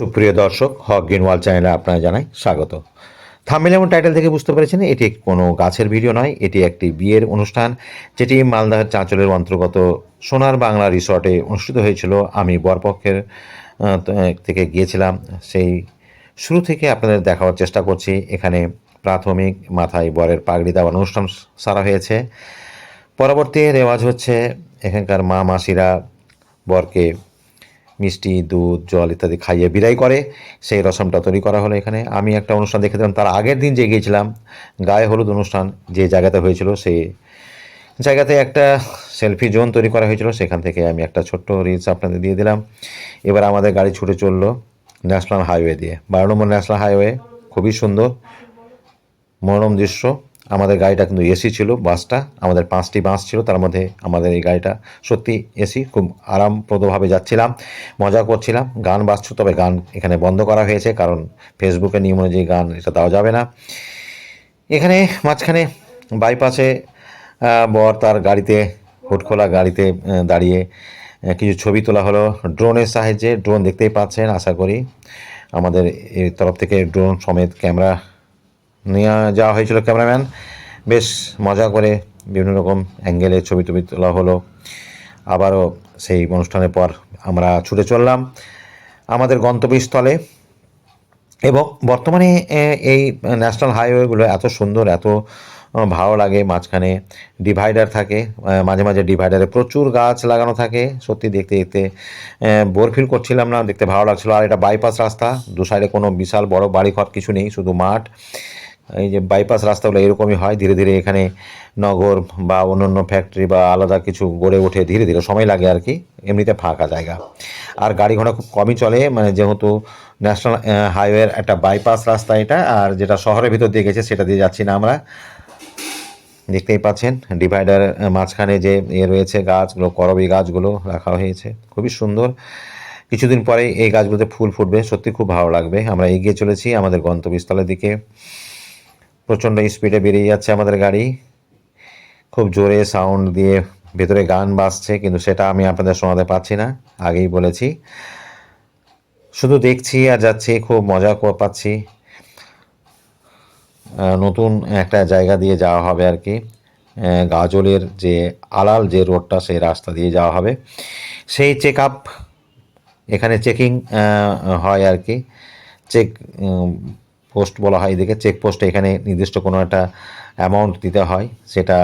সুপ্রিয় দর্শক, হক গ্রিনওয়াল চ্যানেলে আপনারা জানাই স্বাগত। থাম্বেল এবং টাইটেল থেকে বুঝতে পেরেছেন, এটি কোনো গাছের ভিডিও নয়, এটি একটি বিয়ের অনুষ্ঠান, যেটি মালদার চাঁচলের অন্তর্গত সোনার বাংলা রিসর্টে অনুষ্ঠিত হয়েছিল। আমি বরপক্ষের থেকে গিয়েছিলাম, সেই শুরু থেকে আপনাদের দেখাবার চেষ্টা করছি। এখানে প্রাথমিক মাথায় বরের পাগড়ি দেওয়ার অনুষ্ঠান সারা হয়েছে। পরবর্তী রেওয়াজ হচ্ছে, এখানকার মা মাসিরা বরকে মিষ্টি, দুধ, জল ইত্যাদি খাইয়ে বিদায় করে। সেই রসমটা তৈরি করা হলো এখানে। আমি একটা অনুষ্ঠান দেখেছিলাম তার আগের দিন যে গিয়েছিলাম, গায়ে হলুদ অনুষ্ঠান যে জায়গাতে হয়েছিল, সেই জায়গাতে একটা সেলফি জোন তৈরি করা হয়েছিল। সেখান থেকে আমি একটা ছোট্ট রিলস আপনাদের দিয়ে দিলাম। এবার আমাদের গাড়ি ছুটে চলল ন্যাশনাল হাইওয়ে দিয়ে। বারো নম্বর ন্যাশনাল হাইওয়ে, খুবই সুন্দর, মনোরম দৃশ্য। আমাদের গাড়িটা কিন্তু এসি ছিল, বাসটা, আমাদের পাঁচটি বাস ছিল, তার মধ্যে আমাদের এই গাড়িটা সত্যি এসি, খুব আরামপ্রদভাবে যাচ্ছিলাম, মজা করছিলাম, গান বাজছিল তবে গান এখানে বন্ধ করা হয়েছে, কারণ ফেসবুকে নিয়ম অনুযায়ী গান এটা দেওয়া যাবে না। এখানে মাঝখানে বাইপাসে বর তার গাড়িতে হুট খোলা গাড়িতে দাঁড়িয়ে কিছু ছবি তোলা হলো। ড্রোনের সাহায্যে ড্রোন দেখতেই পাচ্ছেন, আশা করি আমাদের এই তরফ থেকে ড্রোন সমেত ক্যামেরা নিয়ে যাওয়া হয়েছিল ক্যামেরাম্যান। বেশ মজা করে বিভিন্ন রকম অ্যাঙ্গেলে ছবি টবি তোলা হলো। আবারও সেই অনুষ্ঠানের পর আমরা ছুটে চললাম আমাদের গন্তব্যস্থলে। এবং বর্তমানে এই ন্যাশনাল হাইওয়েগুলো এত সুন্দর, এত ভালো লাগে, মাঝখানে ডিভাইডার থাকে মাঝে মাঝে ডিভাইডারে প্রচুর গাছ লাগানো থাকে। সত্যি দেখতে দেখতে বোর ফিল করছিলাম না, দেখতে ভালো লাগছিল। আর এটা বাইপাস রাস্তা, দু সাইডে কোনো বিশাল বড় বাড়িঘর কিছু নেই, শুধু মাঠ। এই যে বাইপাস রাস্তাগুলো এরকমই হয়, ধীরে ধীরে এখানে নগর বা অন্যান্য ফ্যাক্টরি বা আলাদা কিছু গড়ে ওঠে, ধীরে ধীরে সময় লাগে আর কি, এমনিতে ফাঁকা জায়গা। আর গাড়ি ঘোড়া খুব কমই চলে মানে যেহেতু ন্যাশনাল হাইওয়ের একটা বাইপাস রাস্তা এটা, আর যেটা শহরের ভিতর দিয়ে গেছে সেটা দিয়ে যাচ্ছি না আমরা। দেখতেই পাচ্ছেন ডিভাইডার মাঝখানে যে ইয়ে রয়েছে গাছগুলো, করবি গাছগুলো রাখা হয়েছে, খুবই সুন্দর। কিছুদিন পরে এই গাছগুলোতে ফুল ফুটবে, সত্যি খুব ভালো লাগবে। আমরা এগিয়ে চলেছি আমাদের গন্তব্যস্থলের দিকে। প্রচণ্ড স্পিডে বেরিয়ে যাচ্ছে আমাদের গাড়ি। খুব জোরে সাউন্ড দিয়ে ভেতরে গান বাজছে, কিন্তু সেটা আমি আপনাদের শোনাতে পারছি না, আগেই বলেছি। শুধু দেখছি আর যাচ্ছি, খুব মজা পাচ্ছি। নতুন একটা জায়গা দিয়ে যাওয়া হবে আর কি। গাজলের যে আলাল যে রোডটা সেই রাস্তা দিয়ে যাওয়া হবে। সেই চেক আপ এখানে চেকিং হয় আর কি। চেক পোস্ট বলা হয়, এদিকে চেক পোস্টে এখানে নির্দিষ্ট কোনো একটা অ্যামাউন্ট দিতে হয়, সেটা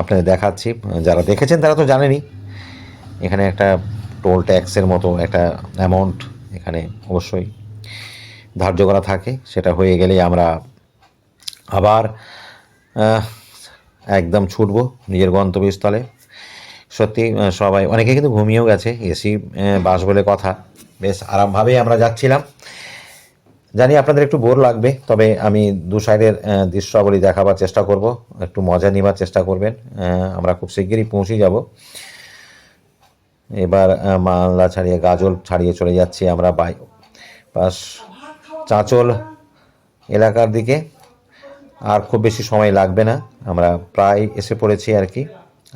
আপনাদের দেখাচ্ছি। যারা দেখেছেন তারা তো জানেনই, এখানে একটা টোল ট্যাক্সের মতো একটা অ্যামাউন্ট এখানে অবশ্যই ধার্য করা থাকে, সেটা হয়ে গেলেই আমরা আবার একদম ছুটবো নিজের গন্তব্যস্থলে। সত্যি সবাই, অনেকে কিন্তু ঘুমিয়েও গেছে, এসি বাস বলে কথা। বেশ, আরামভাবেই আমরা যাচ্ছিলাম। জানি আপনাদের একটু বোর লাগবে, তবে আমি দু সাইডের দৃশ্যাবলী দেখাবার চেষ্টা করব, একটু মজা নেবার চেষ্টা করবেন আমরা খুব শিগগিরই পৌঁছে যাব। এবার মালদা ছাড়িয়ে, গাজল ছাড়িয়ে চলে যাচ্ছি আমরা বাই পাস চাঁচল এলাকার দিকে। আর খুব বেশি সময় লাগবে না, আমরা প্রায় এসে পড়েছি আর কি,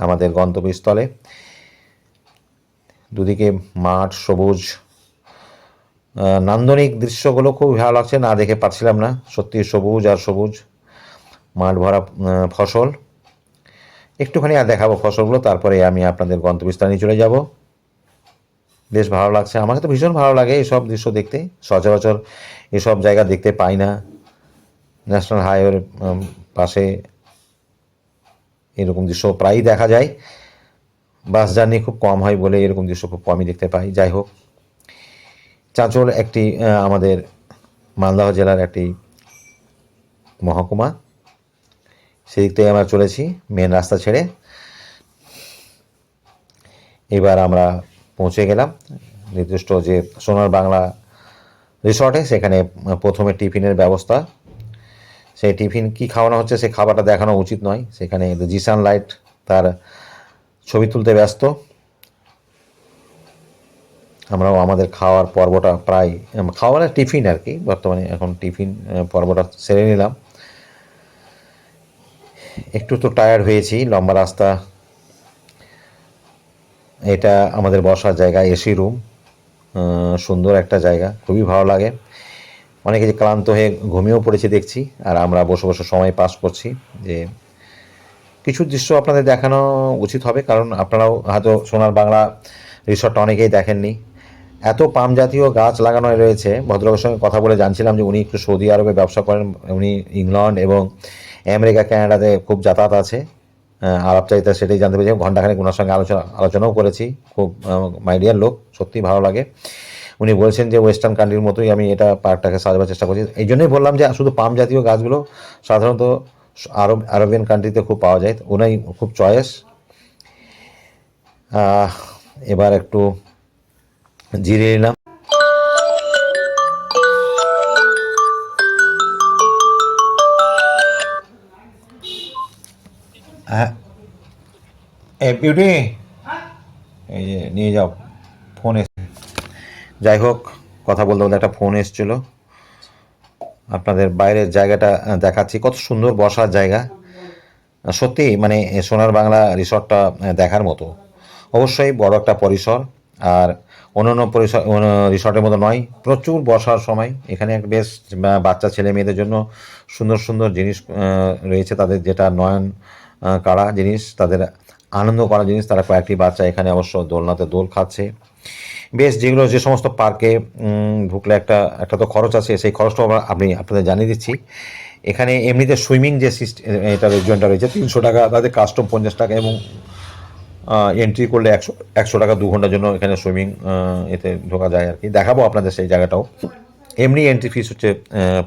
আমাদের গন্তব্যস্থলে। দুদিকে মাঠ সবুজ নান্দনিক দৃশ্যগুলো খুব ভালো লাগছে, না দেখে পাচ্ছিলাম না। সত্যি সবুজ আর সবুজ, মাঠ ভরা ফসল। একটুখানি আর দেখাবো ফসলগুলো, তারপরে আমি আপনাদের গন্তব্যস্থানে চলে যাব। বেশ ভালো লাগছে আমাকে তো ভীষণ ভালো লাগে এইসব দৃশ্য দেখতে। সচরাচর এসব জায়গা দেখতে পাই না। ন্যাশনাল হাইওয়ের পাশে এরকম দৃশ্য প্রায়ই দেখা যায়। বাস জার্নি খুব কম হয় বলে এরকম দৃশ্য খুব কমই দেখতে পাই। যাই হোক চাঁচল একটি আমাদের মালদহ জেলার একটি মহকুমা। সেদিক থেকে আমরা চলেছি মেন রাস্তা ছেড়ে। এবার আমরা পৌঁছে গেলাম নির্দিষ্ট যে সোনার বাংলা রিসর্টে সেখানে প্রথমে টিফিনের ব্যবস্থা। সেই টিফিন কি খাওয়ানো হচ্ছে সেই খাবারটা দেখানো উচিত নয়। সেখানে জিসান লাইট তার ছবি তুলতে ব্যস্ত। আমরাও আমাদের খাওয়ার পর্বটা প্রায় উম, খাওয়া মানে টিফিন আর কি বর্তমানে এখন টিফিন পর্বটা সেরে নিলাম। একটু তো টায়ার্ড হয়েছি লম্বা রাস্তা। এটা আমাদের বসার জায়গা এসি রুম সুন্দর একটা জায়গা খুবই ভালো লাগে। অনেকে যে ক্লান্ত হয়ে ঘুমিয়েও পড়েছে দেখছি আর আমরা বসে বসে সময় পাস করছি যে কিছু দৃশ্য আপনাদের দেখানো উচিত হবে কারণ আপনারাও হয়তো সোনার বাংলা রিসর্টটা অনেকেই দেখেননি। এত পাম জাতীয় গাছ লাগানো রয়েছে ভদ্রলোকের সঙ্গে কথা বলে জানছিলাম যে উনি একটু সৌদি আরবে ব্যবসা করেন উনি ইংল্যান্ড এবং আমেরিকা ক্যানাডাতে খুব যাতায়াত আছে। আহ, আলাপ চাইতে সেটাই জানতে পেরেছি ঘন্টাখানেক ওনার সঙ্গে আলোচনা আলোচনাও করেছি খুব মাইডিয়ার লোক সত্যি ভালো লাগে। উনি বলছেন যে ওয়েস্টার্ন কান্ট্রির মতোই আমি এটা পার্কটাকে সাজাবার চেষ্টা করছি। এই জন্যই বললাম যে শুধু পাম জাতীয় গাছগুলো সাধারণত আরব আরবিয়ান কান্ট্রিতে খুব পাওয়া যায় ওনাই খুব চয়েস এবার একটু জিরে নিলাম। হ্যাঁ। এ, বিউটি, এই যে নিয়ে যাও, ফোন যাই হোক, কথা বলতে বলতে একটা ফোন এসেছিল। আপনাদের বাইরের জায়গাটা দেখাচ্ছি। কত সুন্দর বসার জায়গা। সত্যি মানে সোনার বাংলা রিসর্টটা দেখার মতো। অবশ্যই বড় একটা পরিসর। আর অন্যান্য অন্য রিসর্টের মতো নয়। প্রচুর বসার সময়। এখানে এক বেশ বাচ্চা ছেলে মেয়েদের জন্য সুন্দর সুন্দর জিনিস রয়েছে তাদের যেটা নয়ন কাড়া জিনিস, তাদের আনন্দ করা জিনিস। তারা কয়েকটি বাচ্চা এখানে অবশ্য দোলনাতে দোল খাচ্ছে। বেশ, যেগুলো যে সমস্ত পার্কে ঢুকলে একটা একটা তো খরচ আছে, সেই খরচটাও আমরা আপনি আপনাদের জানিয়ে দিচ্ছি। এখানে এমনিতে সুইমিং যে সিস্টেম এটা রেস্টুরেন্টটা রয়েছে, তিনশো টাকা, তাদের কাস্টম পঞ্চাশ টাকা এবং এন্ট্রি করলে একশো একশো টাকা দু ঘণ্টার জন্য এখানে সুইমিং এতে ঢোকা যায় আর কি। দেখাবো আপনাদের সেই জায়গাটাও। এমনি এন্ট্রি ফিস হচ্ছে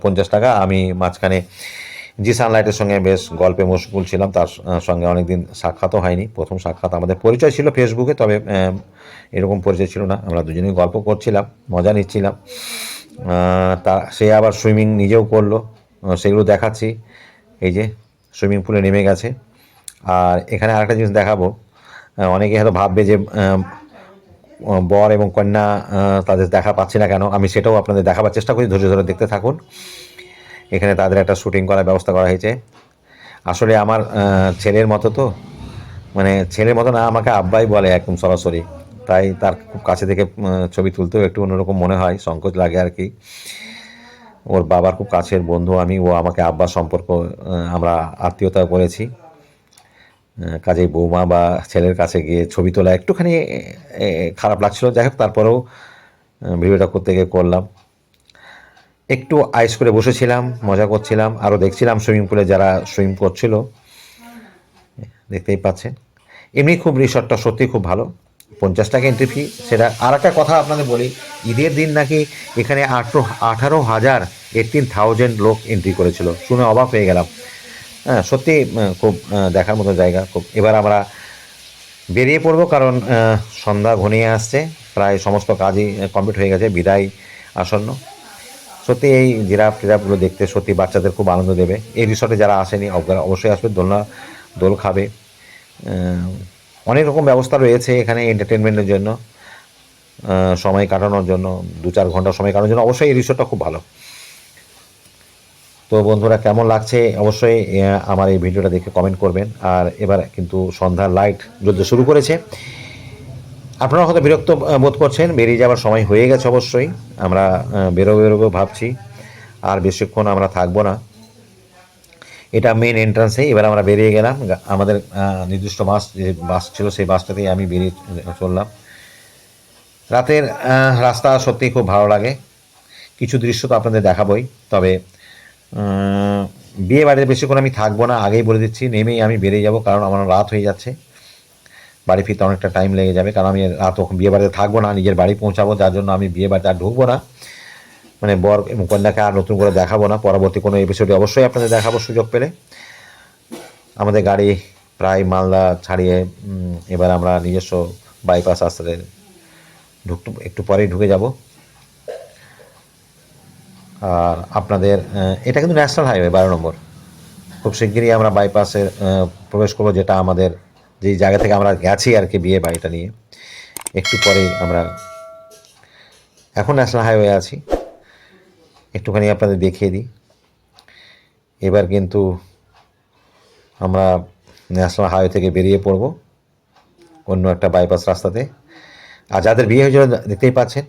পঞ্চাশ টাকা। আমি মাঝখানে জি সানলাইটের সঙ্গে বেশ গল্পে মশগুল ছিলাম, তার সঙ্গে অনেকদিন সাক্ষাৎও হয়নি। প্রথম সাক্ষাৎ আমাদের পরিচয় ছিল ফেসবুকে, তবে এরকম পরিচয় ছিল না। আমরা দুজনেই গল্প করছিলাম, মজা নিচ্ছিলাম। তা, সে আবার সুইমিং নিজেও করল। সেগুলো দেখাচ্ছি। এই যে সুইমিং পুলে নেমে গেছে। আর এখানে আরেকটা জিনিস দেখাবো। অনেকে হয়তো ভাববে যে বর এবং কন্যা তাদের দেখা পাচ্ছি না কেন। আমি সেটাও আপনাদের দেখাবার চেষ্টা করি, ধৈর্য ধরে দেখতে থাকুন। এখানে তাদের একটা শুটিং করার ব্যবস্থা করা হয়েছে। আসলে আমার ছেলের মতো তো মানে ছেলের মতো না, আমাকে আব্বাই বলে একদম সরাসরি। তাই তার খুব কাছে থেকে ছবি তুলতেও একটু অন্যরকম মনে হয়, সংকোচ লাগে আর কি। ওর বাবার খুব কাছের বন্ধু আমি, ও আমাকে আব্বা সম্পর্ক আমরা আত্মীয়তা করেছি। কাজেই বৌমা বা ছেলের কাছে গিয়ে ছবি তোলা একটুখানি খারাপ লাগছিল। যাই হোক, তারপরেও ভিডিওটা করতে গিয়ে করলাম। একটু আইস করে বসেছিলাম, মজা করছিলাম আরও দেখছিলাম সুইমিং পুলে যারা সুইম করছিল। দেখতেই পাচ্ছেন। এমনি খুব রিসর্টটা সত্যি খুব ভালো। পঞ্চাশ টাকা এন্ট্রি ফি সেটা আর একটা কথা আপনাদের বলি, ঈদের দিন নাকি এখানে আঠেরো, আঠারো হাজার এইটিন থাউজেন্ড লোক এন্ট্রি করেছিল। শুনে অবাক হয়ে গেলাম। হ্যাঁ সত্যি খুব দেখার মতো জায়গা। খুব, এবার আমরা বেরিয়ে পড়ব, কারণ সন্ধ্যা ঘনিয়ে আসছে। প্রায় সমস্ত কাজই কমপ্লিট হয়ে গেছে, বিদায় আসন্ন। সত্যি, এই জিরাফ টিরাফগুলো দেখতে সত্যি বাচ্চাদের খুব আনন্দ দেবে। এই রিসর্টে যারা আসেনি অব- অবশ্যই আসবে, দোলনা, দোল খাবে। অনেক রকম ব্যবস্থা রয়েছে এখানে এন্টারটেনমেন্টের জন্য সময় কাটানোর জন্য দু চার ঘণ্টা সময় কাটানোর জন্য। অবশ্যই এই রিসর্টটা খুব ভালো। তো বন্ধুরা কেমন লাগছে? অবশ্যই আমার এই ভিডিওটা দেখে কমেন্ট করবেন। আর এবার কিন্তু সন্ধ্যার লাইট জ্বলতে শুরু করেছে। আপনারা হয়তো বিরক্ত বোধ করছেন বেরিয়ে যাওয়ার সময় হয়ে গেছে অবশ্যই। আমরা আহ, বেরোবো ভাবছি। আর বেশিক্ষণ আমরা থাকব না। এটা মেন এন্ট্রান্সে এবার আমরা বেরিয়ে গেলাম। আমাদের নির্দিষ্ট বাস যে বাস ছিল সেই বাসটাতেই আমি বেরিয়ে চললাম। রাতের রাস্তা সত্যিই খুব ভালো লাগে। কিছু দৃশ্য তো আপনাদের দেখাবই। তবে বিয়ে বাড়িতে বেশিক্ষণ আমি থাকব না, আগেই বলে দিচ্ছি, নেমেই আমি বেরিয়ে যাব, কারণ আমার রাত হয়ে যাচ্ছে। বাড়ি ফিরতে অনেকটা টাইম লেগে যাবে, কারণ আমি রাত বিয়ে বাড়িতে থাকব না, নিজের বাড়ি পৌঁছাবো, যার জন্য আমি বিয়ে বাড়িতে আর ঢুকবো না। মানে বর এবং কন্যাকে আর নতুন করে দেখাবো না, পরবর্তী কোনো এপিসোডে অবশ্যই আপনাদের দেখাবো সুযোগ পেলে। আমাদের গাড়ি প্রায় মালদা ছাড়িয়ে এবার আমরা নিজস্ব বাইপাস রাস্তাতে ঢুকতে, একটু পরেই ঢুকে যাব। আর আপনাদের এটা কিন্তু ন্যাশনাল হাইওয়ে, বারো নম্বর। খুব শিগগিরই আমরা বাইপাসে প্রবেশ করব, যেটা আমাদের যেই জায়গা থেকে আমরা গেছি আর কি বিয়ে বাড়িটা নিয়ে। একটু পরেই আমরা এখন ন্যাশনাল হাইওয়ে আছি। একটুখানি আপনাদের দেখিয়ে দিই। এবার কিন্তু আমরা ন্যাশনাল হাইওয়ে থেকে বেরিয়ে পড়ব অন্য একটা বাইপাস রাস্তাতে। আর যাদের বিয়ে হয়েছিল, দেখতেই পাচ্ছেন।